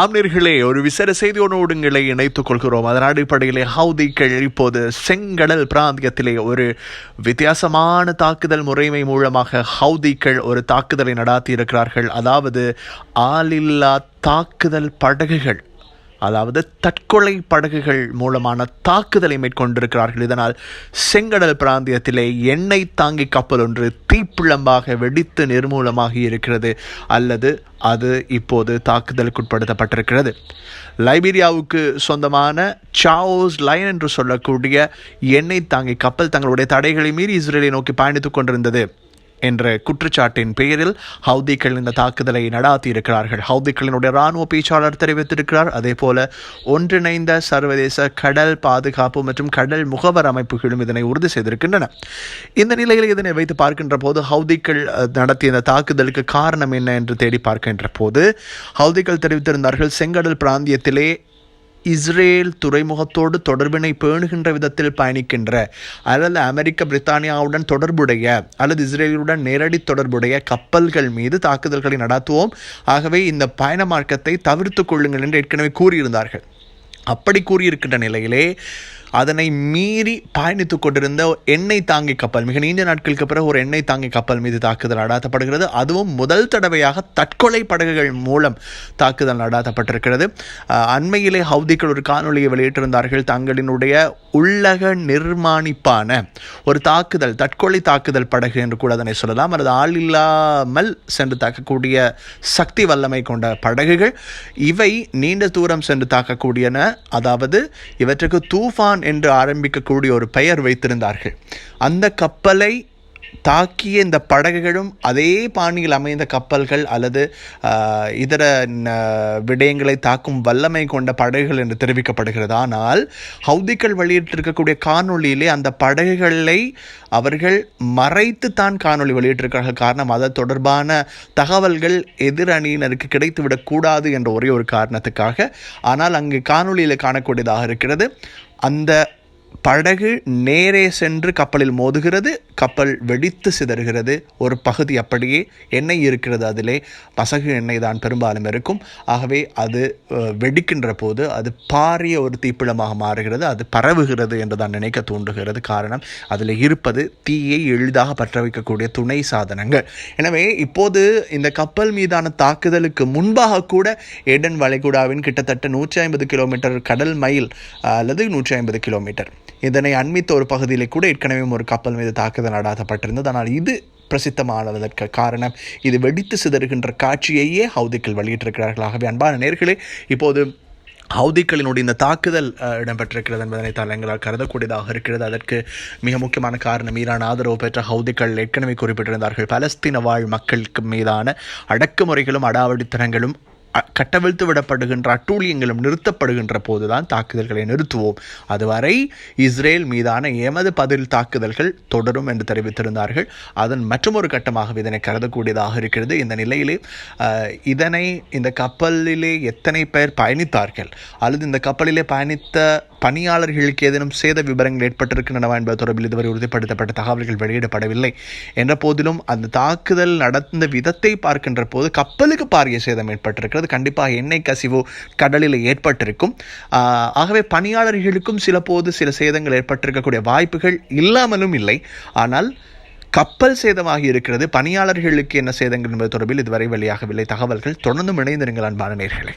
ஆம்னர்களே ஒரு விசேட செய்தியோடு உங்களை இணைத்துக் கொள்கிறோம். அதன் அடிப்படையிலே ஹவுதிகள் இப்போது செங்கடல் பிராந்தியத்திலே ஒரு வித்தியாசமான தாக்குதல் முறைமை மூலமாக ஹவுதிகள் ஒரு தாக்குதலை நடாத்தி இருக்கிறார்கள் அதாவது ஆளில்லா தாக்குதல் படகுகள். அதாவது தற்கொலை படகுகள் மூலமான தாக்குதலை மேற்கொண்டிருக்கிறார்கள். இதனால் செங்கடல் பிராந்தியத்திலே எண்ணெய் தாங்கி கப்பல் ஒன்று தீப்பிழம்பாக வெடித்து நிர்மூலமாகி இருக்கிறது. அல்லது அது இப்போது தாக்குதலுக்குட்படுத்தப்பட்டிருக்கிறது லைபீரியாவுக்கு சொந்தமான சாவோஸ் லைன் என்று சொல்லக்கூடிய எண்ணெய் தாங்கி கப்பல் தங்களுடைய தடைகளை மீறி இஸ்ரேலை நோக்கி பயணித்துக் கொண்டிருந்தது. என்ற குற்றச்சாட்டின் பெயரில் ஹவுதிகள் இந்த தாக்குதலை நடாத்தி இருக்கிறார்கள் ஹவுதிகளினுடைய ராணுவ பேச்சாளர் தெரிவித்திருக்கிறார். அதே போல ஒன்றிணைந்த சர்வதேச கடல் பாதுகாப்பு மற்றும் கடல் முகவர் அமைப்புகளும் இதனை உறுதி செய்திருக்கின்றன. இந்த நிலையில் இதனை வைத்து பார்க்கின்ற போது ஹவுதிகள் நடத்திய இந்த தாக்குதலுக்கு காரணம் என்ன என்று தேடி பார்க்கின்ற போது ஹவுதிகள் தெரிவித்திருந்தார்கள் செங்கடல் பிராந்தியத்திலே இஸ்ரேல் துறைமுகத்தோடு தொடர்பினை பேணுகின்ற விதத்தில் பயணிக்கின்ற அல்லது அமெரிக்க பிரித்தானியாவுடன் தொடர்புடைய அல்லது இஸ்ரேலுடன் நேரடி தொடர்புடைய கப்பல்கள் மீது தாக்குதல்களை நடாத்துவோம். ஆகவே இந்த பயண மார்க்கத்தை தவிர்த்து கொள்ளுங்கள் என்று ஏற்கனவே கூறியிருந்தார்கள். அப்படி கூறியிருக்கின்ற நிலையிலே அதனை மீறி பயணித்துக் கொண்டிருந்த எண்ணெய் தாங்கி கப்பல் மிக நீண்ட நாட்களுக்கு பிறகு ஒரு எண்ணெய் தாங்கி கப்பல் மீது தாக்குதல் நடாத்தப்படுகிறது. அதுவும் முதல் தடவையாக தற்கொலை படகுகள் மூலம் தாக்குதல் நடாத்தப்பட்டிருக்கிறது. அண்மையிலே ஹவுதிகள் ஒரு காணொலியை வெளியிட்டிருந்தார்கள். தங்களினுடைய உள்ளக நிர்மாணிப்பான ஒரு தாக்குதல் தற்கொலை தாக்குதல் படகு என்று கூட அதனை சொல்லலாம். அல்லது ஆள் இல்லாமல் சென்று தாக்கக்கூடிய சக்தி வல்லமை கொண்ட படகுகள். இவை நீண்ட தூரம் சென்று தாக்கக்கூடியன. அதாவது இவற்றுக்கு தூஃபான் என்று ஆரம்பிக்கக்கூடிய ஒரு பெயர் வைத்திருந்தார்கள். அந்த கப்பலை தாக்கிய இந்த படகுகளும் அதே பாணியில் அமைந்த கப்பல்கள் அல்லது இதர விடயங்களை தாக்கும் வல்லமை கொண்ட படகுகள் என்று தெரிவிக்கப்படுகிறது. ஆனால் ஹவுதிக்கள் வெளியிட்டிருக்கக்கூடிய காணொளியிலே அந்த படகுகளை அவர்கள் மறைத்து தான் காணொளி வெளியிட்டிருக்கிறார்கள். காரணம் அது தொடர்பான தகவல்கள் எதிர் அணியினருக்கு கிடைத்துவிடக்கூடாது என்ற ஒரே ஒரு காரணத்துக்காக. ஆனால் அங்கு காணொளியில் காணக்கூடியதாக இருக்கிறது. அந்த படகு நேரே சென்று கப்பலில் மோதுகிறது கப்பல் வெடித்து சிதறுகிறது. ஒரு பகுதி அப்படியே எண்ணெய் இருக்கிறது அதிலே. மசகு எண்ணெய் தான் பெரும்பாலும் இருக்கும். ஆகவே அது வெடிக்கின்ற போது அது பாரிய ஒரு தீப்பிழமாக மாறுகிறது. அது பரவுகிறது என்று தான் நினைக்க தூண்டுகிறது. காரணம் அதில் இருப்பது தீயை எளிதாக பற்ற வைக்கக்கூடிய துணை சாதனங்கள். எனவே இப்போது இந்த கப்பல் மீதான தாக்குதலுக்கு முன்பாக கூட ஏடன் வளைகுடாவின் கிட்டத்தட்ட நூற்றி ஐம்பது கிலோமீட்டர் கடல் மைல் அல்லது நூற்றி ஐம்பது கிலோமீட்டர். இதனை அண்மித்த ஒரு பகுதியில் கூட ஏற்கனவே ஒரு கப்பல் மீது தாக்குதல் நடாத்தப்பட்டிருந்தது. ஆனால் இது பிரசித்தமானதற்கு காரணம். இது வெடித்து சிதறுகின்ற காட்சியையே ஹவுதிக்கள் வெளியிட்டிருக்கிறார்கள். ஆகவே அன்பான நேர்களே இப்போது ஹவுதிக்களினுடைய இந்த தாக்குதல் இடம்பெற்றிருக்கிறது என்பதனை தலைங்களால் கருதக்கூடியதாக இருக்கிறது. அதற்கு மிக முக்கியமான காரணம் ஈரான் ஆதரவு பெற்ற ஹவுதிக்கள் ஏற்கனவே குறிப்பிட்டிருந்தார்கள். பலஸ்தீன வாழ் மக்களுக்கு மீதான அடக்குமுறைகளும் அடாவடித்தனங்களும் கட்டவிழ்த்து விடப்படுகின்ற அட்டூழியங்களும் நிறுத்தப்படுகின்ற போதுதான் தாக்குதல்களை நிறுத்துவோம். அதுவரை இஸ்ரேல் மீதான எமது பதில் தாக்குதல்கள் தொடரும் என்று தெரிவித்திருந்தார்கள். அதன் மற்றொரு கட்டமாக இதனை கருதக்கூடியதாக இருக்கிறது. இந்த நிலையிலே இதனை இந்த கப்பலிலே எத்தனை பேர் பயணித்தார்கள்? அல்லது இந்த கப்பலிலே பயணித்த பணியாளர்களுக்கு ஏதேனும் சேத விவரங்கள் ஏற்பட்டிருக்கின்றனவா என்பது தொடர்பில் இதுவரை உறுதிப்படுத்தப்பட்ட தகவல்கள் வெளியிடப்படவில்லை. என்ற போதிலும் அந்த தாக்குதல் நடந்த விதத்தை பார்க்கின்ற போது கப்பலுக்கு பாரிய சேதம் ஏற்பட்டிருக்கிறது. கண்டிப்பாக எண்ணெய் கசிவு கடலில் ஏற்பட்டிருக்கும். ஆஹ், ஆகவே பணியாளர்களுக்கும் சில போது சில சேதங்கள் ஏற்பட்டிருக்கக்கூடிய வாய்ப்புகள் இல்லாமலும் இல்லை. ஆனால் கப்பல் சேதமாகி இருக்கிறது. பணியாளர்களுக்கு என்ன சேதங்கள் என்பது தொடர்பில் இதுவரை வெளியாகவில்லை. தகவல்கள் தொடர்ந்து இணைந்திருங்கள் அன்பான நேர்களை.